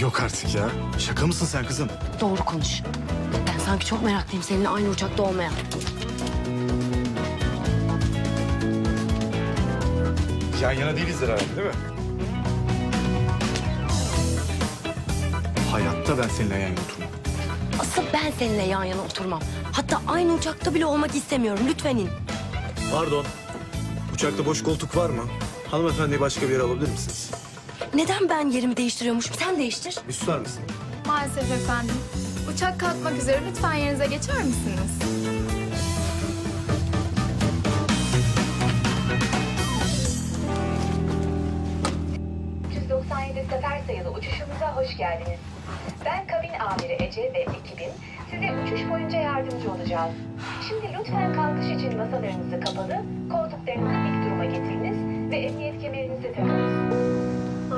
Yok artık ya. Şaka mısın sen kızım? Doğru konuş. Ben sanki çok meraklıyım seninle aynı uçakta olmaya. Yan yana değiliz herhalde değil mi? Hayatta ben seninle yan yana oturmam. Asıl ben seninle yan yana oturmam. Hatta aynı uçakta bile olmak istemiyorum. Lütfen in. Pardon. Uçakta boş koltuk var mı? Hanımefendiyi başka bir yere alabilir misiniz? Neden ben yerimi değiştiriyormuşum? Sen değiştir. Bir susar mısın? Maalesef efendim. Uçak kalkmak üzere lütfen yerinize geçer misiniz? ...397 sefer sayılı uçuşumuza hoş geldiniz. Ben kabin amiri Ece ve ekibim size uçuş boyunca yardımcı olacağız. Şimdi lütfen kalkış için masalarınızı kapalı, koltuklarınızı dik duruma getiriniz ve emniyet kemerinizi takınız.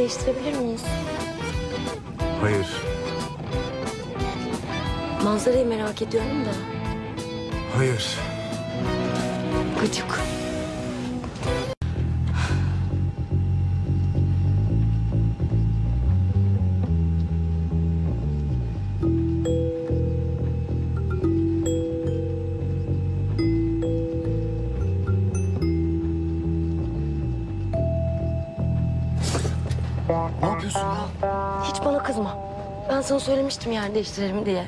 değiştirebilir miyiz? Hayır. Manzarayı merak ediyorum da. Hayır. Gıcık. Yapıyorsun ya? Hiç bana kızma. Ben sana söylemiştim yer değiştirelim diye.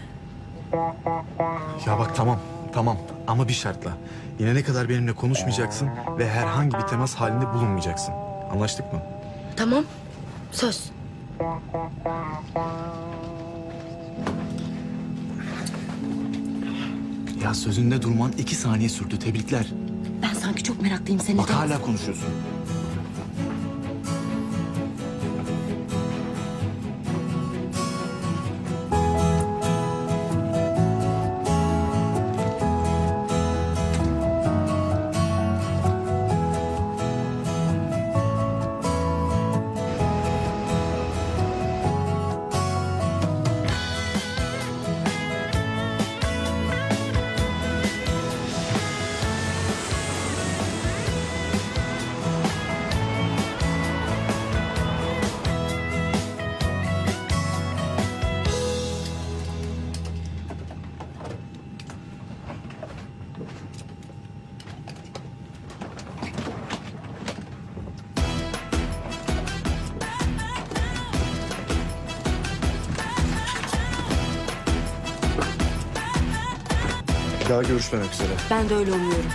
Ya bak tamam, tamam. Ama bir şartla. Yine ne kadar benimle konuşmayacaksın ve herhangi bir temas halinde bulunmayacaksın. Anlaştık mı? Tamam. Söz. Ya sözünde durman iki saniye sürdü. Tebrikler. Ben sanki çok meraklıyım seninle. Bak hala konuşuyorsun. Daha görüşmemek üzere. Ben de öyle umuyorum.